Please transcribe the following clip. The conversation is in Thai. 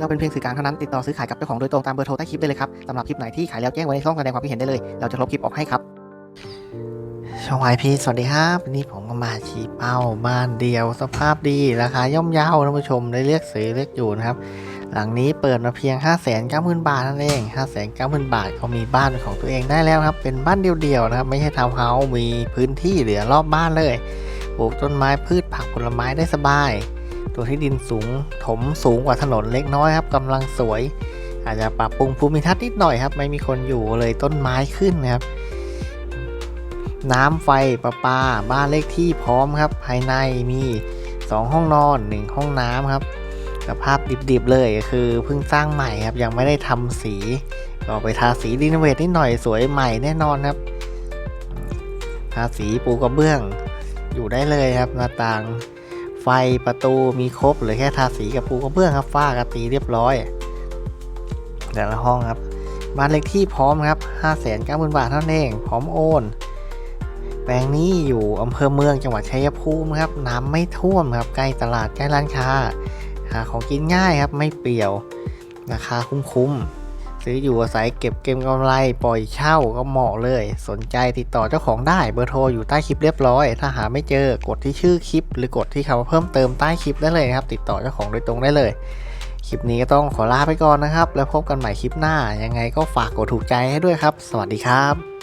เราเป็นเพียงสื่อกลางเท่านั้นติดต่อซื้อขายกับเจ้าของโดยตรงตามเบอร์โทรใต้คลิปได้เลยครับสำหรับคลิปไหนที่ขายแล้วแจ้งไว้ในช่องแสดงความคิดเห็นได้เลย เราจะลบคลิปออกให้ครับช่องไอพีสวัสดีครับวันนี้ผมก็มาชี้เป้าบ้านเดียว สภาพดีราคาย่อมเยาท่านผู้ชมได้เลือกซื้อเลือกอยู่นะครับ หลังนี้เปิดมาเพียง 5 9 0 0 0 0 บาทนั่นเอง5 9 0 0 0 0 บาทเขามีบ้านเป็นของตัวเองได้แล้วครับ เป็นบ้านเดียวๆนะครับ ไม่ใช่ทาวน์เฮาส์มีพื้นที่เหลือรอบบ้านเลย ปลูกต้นไม้พืชผักผลไม้ได้สบาย ตัวที่ดินสูงถมสูงกว่าถนนเล็กน้อยครับกำลังสวย อาจจะปรับปรุงภูมิทัศน์นิดหน่อยครับ ไม่มีคนอยู่เลยต้นไม้ขึ้นนะครับ น้ำไฟประปา บ้านเลขที่พร้อมครับ ภายในมี 2 ห้องนอน 1 ห้องน้ำครับสภาพดิบๆเลยคือเพิ่งสร้างใหม่ครับ ยังไม่ได้ทำสีก็ไปทาสีรีโนเวทนิดหน่อยสวยใหม่แน่นอนครับ ทาสีปูกระเบื้องอยู่ได้เลยครับหน้าต่าง ไฟประตูมีครบหรือแค่ทาสีกับปูกระเบื้องครับฝ้ากระตีเรียบร้อย แต่ละห้องครับบ้านเลขที่พร้อมครับ 5 9 0 0 0 0 บาทเท่านั้นเอง พร้อมโอน แปลงนี้อยู่อำเภอเมืองจังหวัดชัยภูมิครับ น้ำไม่ท่วมครับ ใกล้ตลาดใกล้ร้านค้า หาของกินง่ายครับ ไม่เปรี่ยว ราคาคุ้มๆ ซื้ออยู่อาศัยเก็บเกมกำไร ปล่อยเช่าก็เหมาะเลย สนใจติดต่อเจ้าของได้เบอร์โทรอยู่ใต้คลิปเรียบร้อย ถ้าหาไม่เจอกดที่ชื่อคลิป หรือกดที่คำว่าเพิ่มเติมใต้คลิปได้เลยครับ ติดต่อเจ้าของโดยตรงได้เลย คลิปนี้ก็ต้องขอลาไปก่อนนะครับ แล้วพบกันใหม่คลิปหน้ายังไงก็ฝากกดถูกใจให้ด้วยครับ สวัสดีครับ